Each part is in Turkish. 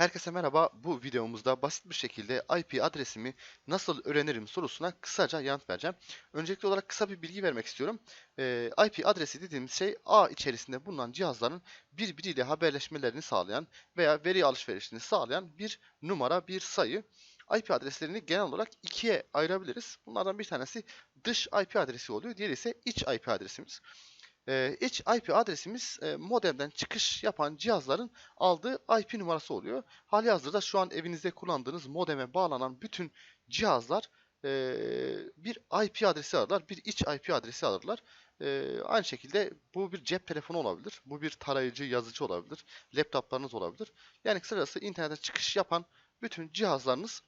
Herkese merhaba. Bu videomuzda basit bir şekilde IP adresimi nasıl öğrenirim sorusuna kısaca yanıt vereceğim. Öncelikli olarak kısa bir bilgi vermek istiyorum. Ee, IP adresi dediğimiz şey ağ içerisinde bulunan cihazların birbiriyle haberleşmelerini sağlayan veya veri alışverişini sağlayan bir numara, bir sayı. IP adreslerini genel olarak ikiye ayırabiliriz. Bunlardan bir tanesi dış IP adresi oluyor. Diğeri ise iç IP adresimiz. Ee, iç IP adresimiz e, modemden çıkış yapan cihazların aldığı IP numarası oluyor. Hali hazırda şu an evinizde kullandığınız modeme bağlanan bütün cihazlar e, bir IP adresi alırlar, bir iç IP adresi alırlar. E, aynı şekilde bu bir cep telefonu olabilir, bu bir tarayıcı, yazıcı olabilir, laptoplarınız olabilir. Yani kısacası internete çıkış yapan bütün cihazlarınız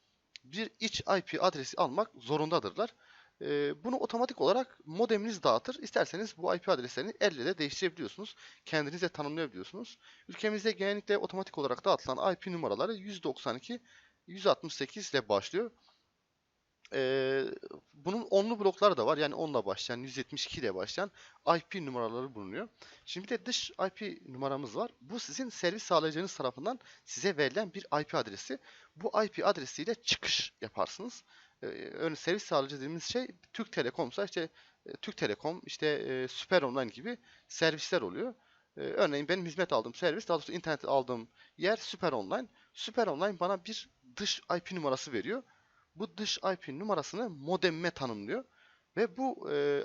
bir iç IP adresi almak zorundadırlar. Ee, bunu otomatik olarak modeminiz dağıtır. İsterseniz bu IP adreslerini elle de değiştirebiliyorsunuz. Kendinize tanımlayabiliyorsunuz. Ülkemizde genellikle otomatik olarak dağıtılan IP numaraları 192 168 ile başlıyor. Ee, bunun onlu blokları da var. Yani 10 ile başlayan, 172 ile başlayan IP numaraları bulunuyor. Şimdi bir de dış IP numaramız var. Bu sizin servis sağlayıcınız tarafından size verilen bir IP adresi. Bu IP adresiyle çıkış yaparsınız. Ee, örneğin servis sağlayıcı dediğimiz şey Türk Telekom'sa işte e, Türk Telekom, işte e, Süper Online gibi servisler oluyor. Örneğin benim hizmet aldığım servis, daha doğrusu internet aldığım yer Süper Online. Süper Online bana bir dış IP numarası veriyor. Bu dış IP numarasını modemime tanımlıyor. Ve bu e,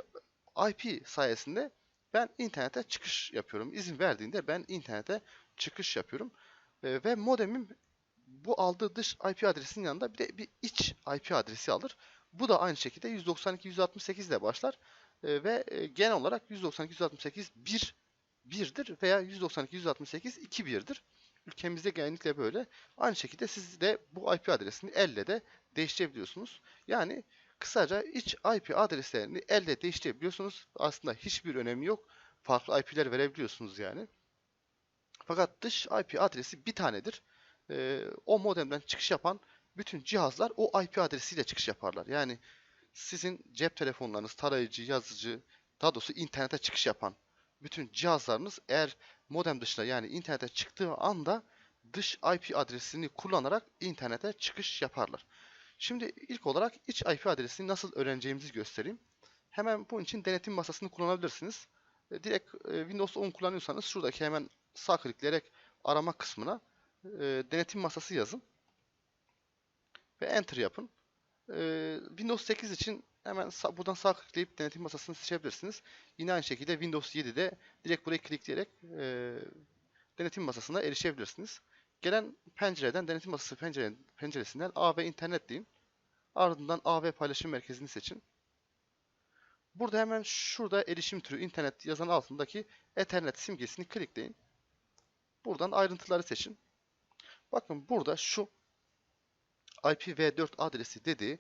IP sayesinde ben internete çıkış yapıyorum. İzin verdiğinde ben internete çıkış yapıyorum. E, ve modemim bu aldığı dış IP adresinin yanında bir de bir iç IP adresi alır. Bu da aynı şekilde 192.168 ile başlar e, ve e, genel olarak 192.168 1 1'dir veya 192.168 2 1'dir. Ülkemizde genellikle böyle. Aynı şekilde siz de bu IP adresini elle de değiştirebiliyorsunuz. Yani kısaca iç IP adreslerini elle değiştirebiliyorsunuz. Aslında hiçbir önemi yok. Farklı IP'ler verebiliyorsunuz yani. Fakat dış IP adresi bir tanedir e, o modemden çıkış yapan bütün cihazlar o IP adresiyle çıkış yaparlar. Yani sizin cep telefonlarınız, tarayıcı, yazıcı, daha doğrusu internete çıkış yapan bütün cihazlarınız eğer modem dışına yani internete çıktığı anda dış IP adresini kullanarak internete çıkış yaparlar. Şimdi ilk olarak iç IP adresini nasıl öğreneceğimizi göstereyim. Hemen bunun için denetim masasını kullanabilirsiniz. E, direkt e, Windows 10 kullanıyorsanız şuradaki hemen sağ klikleyerek arama kısmına e, denetim masası yazın. Ve enter yapın. E, Windows 8 için hemen sağ, buradan sağ tıklayıp denetim masasını seçebilirsiniz. Yine aynı şekilde Windows 7'de direkt buraya klikleyerek e, denetim masasına erişebilirsiniz. Gelen pencereden denetim masası pencere, penceresinden AV internet deyin. Ardından AV paylaşım merkezini seçin. Burada hemen şurada erişim türü internet yazan altındaki Ethernet simgesini klikleyin. Buradan ayrıntıları seçin. Bakın burada şu IPv4 adresi dediği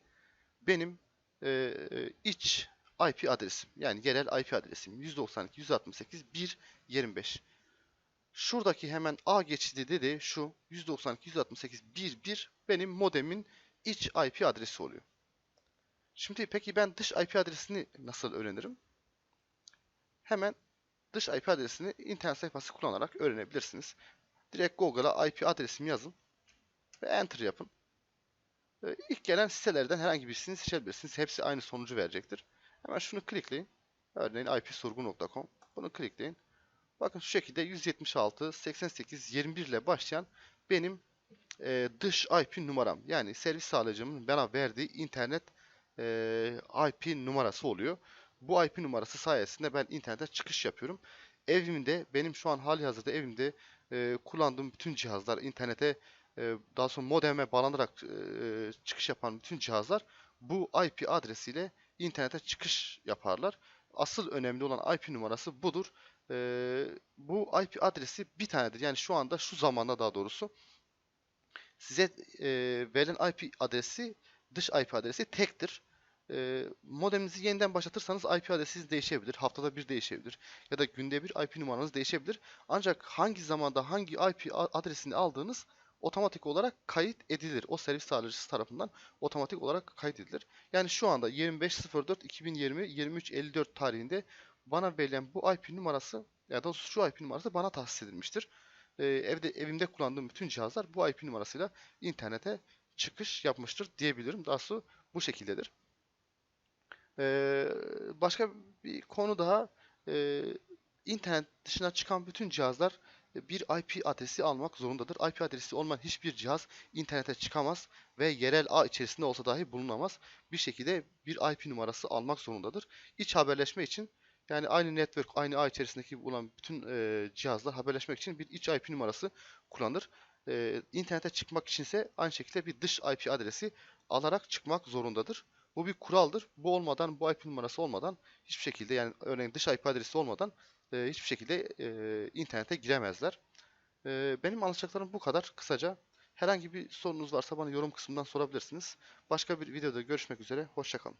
benim e, e iç IP adresim. Yani genel IP adresim. 192.168.1.25. Şuradaki hemen A geçidi dedi şu 192.168.1.1 benim modemin iç IP adresi oluyor. Şimdi peki ben dış IP adresini nasıl öğrenirim? Hemen dış IP adresini internet sayfası kullanarak öğrenebilirsiniz. Direkt Google'a IP adresimi yazın. Ve Enter yapın. İlk gelen sitelerden herhangi birisini seçebilirsiniz. Hepsi aynı sonucu verecektir. Hemen şunu klikleyin. Örneğin ipsurgu.com. Bunu klikleyin. Bakın şu şekilde 176 88 21 ile başlayan benim e, dış IP numaram. Yani servis sağlayıcımın bana verdiği internet e, IP numarası oluyor. Bu IP numarası sayesinde ben internete çıkış yapıyorum. Evimde benim şu an hali hazırda evimde e, kullandığım bütün cihazlar, internete e, daha sonra modeme bağlanarak e, çıkış yapan bütün cihazlar bu IP adresiyle internete çıkış yaparlar. Asıl önemli olan IP numarası budur. E, bu IP adresi bir tanedir. Yani şu anda şu zamanda daha doğrusu size e, verilen IP adresi dış IP adresi tektir e, modeminizi yeniden başlatırsanız IP adresiniz değişebilir. Haftada bir değişebilir. Ya da günde bir IP numaranız değişebilir. Ancak hangi zamanda hangi IP adresini aldığınız otomatik olarak kayıt edilir. O servis sağlayıcısı tarafından otomatik olarak kayıt edilir. Yani şu anda 25.04.2020 23.54 tarihinde bana verilen bu IP numarası ya da şu IP numarası bana tahsis edilmiştir. e, evde evimde kullandığım bütün cihazlar bu IP numarasıyla internete çıkış yapmıştır diyebilirim. Daha sonra bu şekildedir. Ee, başka bir konu daha e, internet dışına çıkan bütün cihazlar e, bir IP adresi almak zorundadır. IP adresi olmayan hiçbir cihaz internete çıkamaz ve yerel ağ içerisinde olsa dahi bulunamaz. Bir şekilde bir IP numarası almak zorundadır. İç haberleşme için yani aynı network, aynı ağ içerisindeki olan bütün e, cihazlar haberleşmek için bir iç IP numarası kullanır. E, internete çıkmak içinse aynı şekilde bir dış IP adresi alarak çıkmak zorundadır. Bu bir kuraldır. Bu olmadan, bu IP numarası olmadan hiçbir şekilde yani örneğin dış IP adresi olmadan e, hiçbir şekilde e, internete giremezler. E, benim anlatacaklarım bu kadar kısaca. Herhangi bir sorunuz varsa bana yorum kısmından sorabilirsiniz. Başka bir videoda görüşmek üzere. Hoşçakalın.